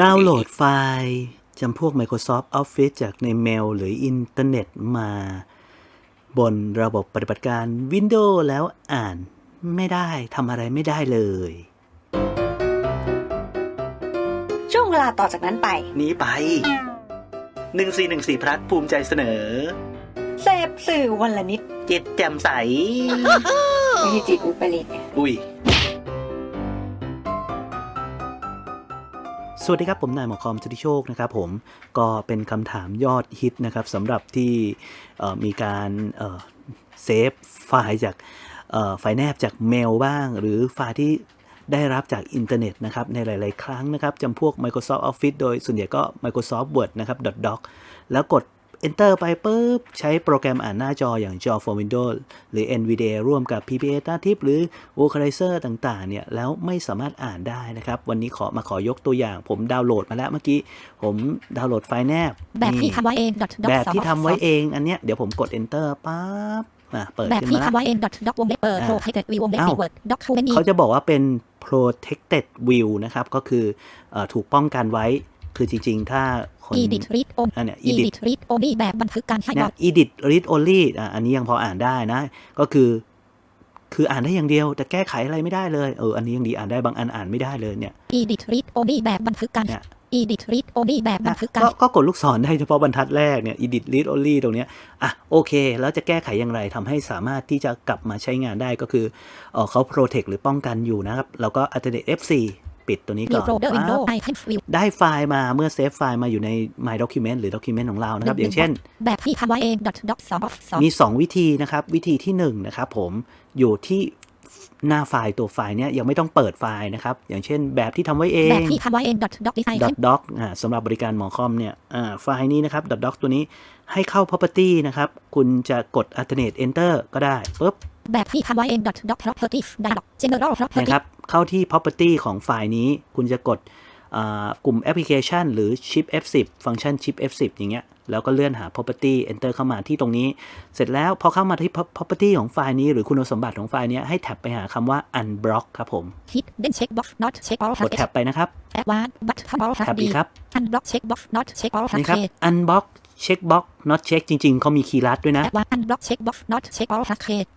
ดาวน์โหลดไฟล์จำพวก Microsoft Office จากในเมลหรืออินเทอร์เน็ตมา บนระบบปฏิบัติการ Windows แล้วอ่านไม่ได้ทำอะไรไม่ได้เลย ช่วงเวลาต่อจากนั้นไป นี้ไป 1414พลัดภูมิใจเสนอ เสพสื่อวันละนิดจิตแจ่มใส ไม่ใช่จิตอุปริตอุ้ย สวัสดีครับ ผมนายหมอคอมชุติโชคนะครับผมก็เป็นคำถามยอดฮิตนะครับสำหรับที่มีการเซฟไฟล์จากไฟล์แนบจากเมลบ้าง หรือไฟล์ที่ได้รับจากอินเทอร์เน็ตนะครับในหลาย ๆ ครั้งนะครับจำพวก Microsoft Office โดยส่วนใหญ่ก็ Microsoft Word นะครับ .doc แล้วกด Enter ไปปุ๊บ ใช้โปรแกรมอ่านหน้าจออย่าง Java for Windows หรือ NVDA ร่วมกับ PPA Native หรือ Vocalizer ต่างๆ เนี่ย แล้วไม่สามารถอ่านได้นะครับ วันนี้ขอมาขอยกตัวอย่าง ผมดาวน์โหลดมาแล้วเมื่อกี้ ผมดาวน์โหลดไฟล์แนบ แบบที่นี่ทำไว้เอง dot doc แบบที่สองทำไว้เอง อันเนี้ย เดี๋ยวผมกด Enter ปั๊บอะเปิดแบบขึ้นที่มาทำไว้เอง dot doc วงเล็บเปิดอ่า protected view วงเล็บอ้าวปิด word document เขาจะบอกว่าเป็น protected view นะครับ ก็คือเออถูกป้องกันไว้ คือจริง ๆ ถ้าคน edit read only อันเนี้ย edit edit read only แบบบันทึกการให้เนี่ย edit read only อะอันนี้ยังพออ่านได้นะ ก็คือ คืออ่านได้อย่างเดียว แต่แก้ไขอะไรไม่ได้เลย เออ อันนี้ยังดีอ่านได้บางอันอ่านไม่ได้เลยเนี่ย edit read only แบบบันทึกการเนี่ย edit read only แบบบันทึกการก็ก็กดลูกศรได้เฉพาะบรรทัดแรกเนี่ย edit read only ตรงเนี้ยอะโอเค แล้วจะแก้ไขอย่างไรทำให้สามารถที่จะกลับมาใช้งานได้ก็คือเออเขา protect หรือป้องกันอยู่นะครับ แล้วก็ alternate F4 ปิดตัวนี้ก่ new อน folder ปั๊ window บ icon view ได้ไฟล์มาเมื่อเซฟไฟล์มาอยู่ใน my document หรือ document ของเรานะครับหนึ่องย่างเช่น แบบที่ทำไว้เอง dot doc สองสองมี 2 วิธีนะครับ วิธีที่1นะครับผมอยู่ที่หน้าไฟล์ตัวไฟล์เนี้ยยังไม่ต้องเปิดไฟล์นะครับ อย่างเช่นแบบที่ทำไว้เอแบบงที่ทำไว้เอง dot doc design dot doc อ่าสำหรับบริการหมอคอมเนี่ยอ่าไฟล์นี้นะครับ dot doc ตัวนี้ให้เข้า property นะครับ คุณจะกด alternate enter ก็ได้ปุ๊บ แบบที่ทำไว้เอง dot doc properties dialog general นะ properties ครับ เข้าที่ property ของไฟล์นี้ คุณจะกดอ่ากลุ่ม application หรือ chip F10 ฟังก์ชัน chip F10 อย่างเงี้ย แล้วก็เลื่อนหา property enter เข้ามาที่ตรงนี้ เสร็จแล้วพอเข้ามาที่ property ของไฟล์นี้ หรือคุณสมบัติของไฟล์เนี้ยให้แท็บไปหาคำว่า unblock ครับผม hidden checkbox not check all กดแท็บไปนะครับ advanced button all แท็บอีกครับ unblock checkbox not check all นี่ครับ unblock checkbox not check จริง ๆ เขามีคีย์ลัดด้วยนะ advanced unblock checkbox not check all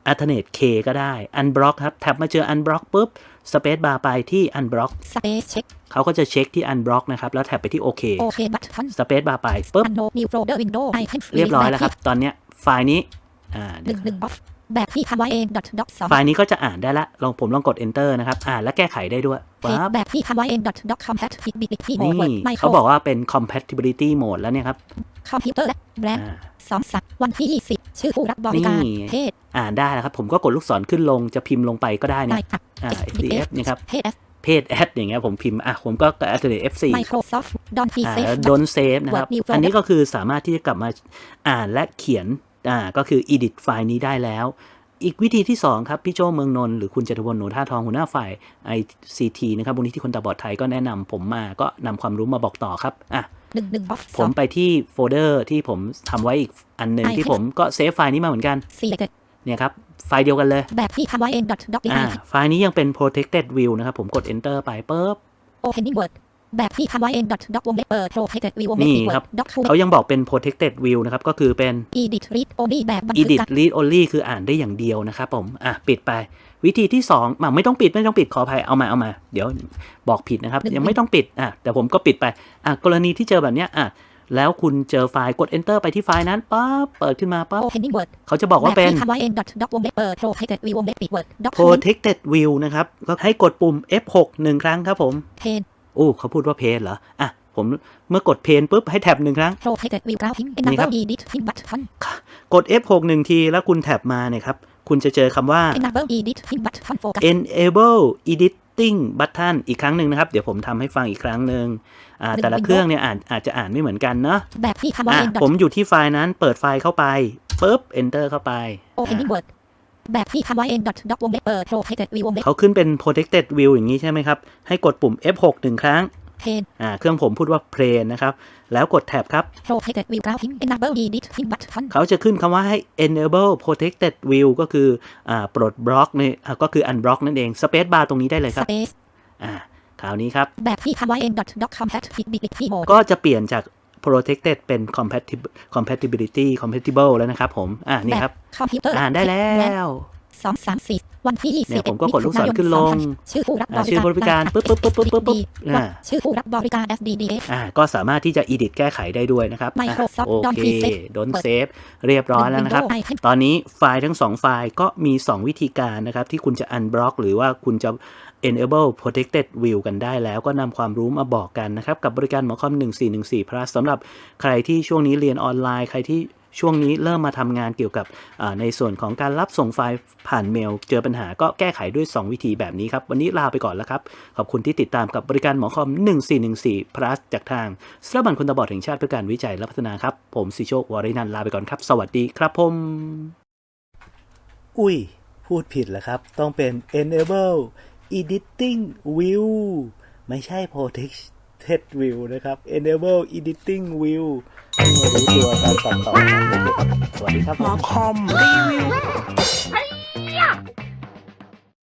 alternate K ก็ได้ unblock ครับแท็บมาเจอ unblock ปุ๊บ space bar ไปที่ unblock space check เขาก็จะเช็คที่ unblock นะครับ แล้วแท็บไปที่ OK OK button space bar ไปปุ๊บ unknown new folder window icon เรียบร้อยแล้วครับ ตอนเนี้ยไฟล์นี้อ่าหเดี๋ยนึ่วงหนึ่ง box แบบที่ทำไว้เอง dot doc สองไฟล์นี้ก็จะอ่านได้ละ ลองผมลองกด enter นะครับ อ่านและแก้ไขได้ด้วยปั๊บแบบที่ทำไว้เอง dot doc compatibility นี่ mode word เขา micro บอกว่าเป็น compatibility mode แล้วเนี่ยครับ computer และ brand อ่าสองสัตว์วันที่ยี่สิบชื่อผู้รับบริการนี่เพศอ่านได้แล้วครับ ผมก็กดลูกศรขึ้นลงจะพิมพ์ลงไปก็ได้นะนายอัดอ่า SDF เนี่ยครับเพศ F เพจ add อย่างเงี้ยผมพิมพ์อะผมก็ alternate F4 Microsoft Don P อ่า Safe โดนเซฟนะครับ Word new folder อันนี้ก็คือสามารถที่จะกลับมาอ่านและเขียน อ่าก็คือ edit ไฟล์นี้ได้แล้ว อีกวิธีที่ 2 ครับ พี่โจเมืองนนท์หรือคุณจตุพลหนูท่าทองหัวหน้าฝ่าย ICT นะครับมูลนิธิคนตาบอดไทยก็แนะนำผมมาก็นำความรู้มาบอกต่อครับอะหนึ่งหนึ่ง box ผสอมงไปที่โฟลเดอร์ที่ผมทำไว้อีกอันหนึ่งไอ้ที่ผมก็เซฟไฟล์นี้มาเหมือนกันสี่เจ็ดเนี่ยครับไฟล์เดียวกันเลย แบบที่ทำไว้เอง dot doc อ่า design ไฟล์นี้ยังเป็น protected view นะครับ ผมกด enter ไปปุ๊บ opening word แบบที่ทำไว้เอง dot doc วงเล็บเปิด protected view วงเล็บนี่ปิดครับ word document เขายังบอกเป็น protected view นะครับ ก็คือเป็น edit read only แบบบันทึก edit การ read only คืออ่านได้อย่างเดียวนะครับผม อะ ปิดไป วิธีที่2องอะไม่ต้องปิดไม่ต้องปิดขออภัยเอามาเอามา เดี๋ยวบอกผิดนะครับ ยังไม่ต้องปิดอะแต่ผมก็ปิดไปอะกรณีที่เจอแบบเนี้ยอะแล้วคุณเจอไฟล์กด enter ไปที่ไฟล์นั้นปั๊บเปิดขึ้นมาปั๊บ opening word เขาจะบอกว่าแบบเป็นที่ทำไว้เอง dot doc วงเล็บเปิด protected view วงเล็บปิด word document protected view นะครับก็ให้กดปุ่ม F6 หนึ่งครั้งครับผม pane โอ้เขาพูดว่า pane เหรอ อะ ผมเมื่อกด pane ปุ๊บให้แท็บหนึ่งครั้ง protected view browsing นี่ครับ enable edit pin button กด F6 หนึ่งทีแล้วคุณแท็บมาเนี่ยครับ คุณจะเจอคำว่า enable edit pin button focus enable editing button อีกครั้งหนึ่งนะครับ เดี๋ยวผมทำให้ฟังอีกครั้งหนึ่งอ่าหนึ่งแต่ละ Windows เครื่องเนี่ยอ่านอาจจะอ่านไม่เหมือนกันเนาะแบบที่ทำไว้อะเอง dot ผมอยู่ที่ไฟล์นั้นเปิดไฟล์เข้าไปปุ๊บ enter เข้าไป opening word แบบที่ทำไว้เอง dot doc วงเล็บเปิด protected view วงเล็บเขาขึ้นเป็น protected view อย่างนี้ใช่ไหมครับ ให้กดปุ่ม F6 หนึ่งครั้ง pane อ่าเครื่องผมพูดว่า play นะครับ แล้วกดแท็บครับ protected view browsing enable edit pin button เขาจะขึ้นคำว่าให้ enable protected view ก็คืออ่าปลดบล็อกในอ่าก็คือ unblock นั่นเอง space bar ตรงนี้ได้เลยครับ space อ่าคราวนี้ครับ แบบที่ทำไว้เอง .doc compatibility mode ก็จะเปลี่ยนจาก protected เป็น compatible compatibility compatible แล้วนะครับผม อ่านี่ครับคอมพิวเตอร์อ่านได้แล้ว สองสามสี่วันที่ยี่เนี่สิบยผมก็กดลูกศรขึ้นลง ชื่อผู้รับบอ่าริชื่อการบริการปึ๊บปึ๊บปึ๊บปึ๊บปึ๊บปึ๊บอ่าชื่อผู้รับบริการ SDDF อ่าก็สามารถที่จะ edit แก้ไขได้ด้วยนะครับอะ Microsoft โอ Don't เค Save โดนเซฟเรียบร้อยแล้วนะครับ Windows Icon ตอนนี้ไฟล์ทั้ง 2 ไฟล์ก็มี 2 วิธีการนะครับ ที่คุณจะ unblock หรือว่าคุณจะ enable protected view กันได้แล้วก็นำความรู้มาบอกกันนะครับ กับบริการหมอคอม 1414 plus สำหรับใครที่ช่วงนี้เรียนออนไลน์ใครที่ ช่วงนี้เริ่มมาทำงานเกี่ยวกับในส่วนของการรับส่งไฟล์ผ่านเมล เจอปัญหาก็แก้ไขด้วย 2 วิธีแบบนี้ครับ วันนี้ลาไปก่อนแล้วครับ ขอบคุณที่ติดตามกับบริการหมอคอม 1414 plus จากทางสถาบันคนตาบอดแห่งชาติเพื่อการวิจัยและพัฒนาครับ ผมสิโชควรินันลาไปก่อนครับ สวัสดีครับผม อุ้ย พูดผิดแล้วครับ ต้องเป็น enable editing view ไม่ใช่ Edited View นะครับ Enable Editing View มารู้ตัวการตัดต่อสวัสดีครับหมอคอมรีวิว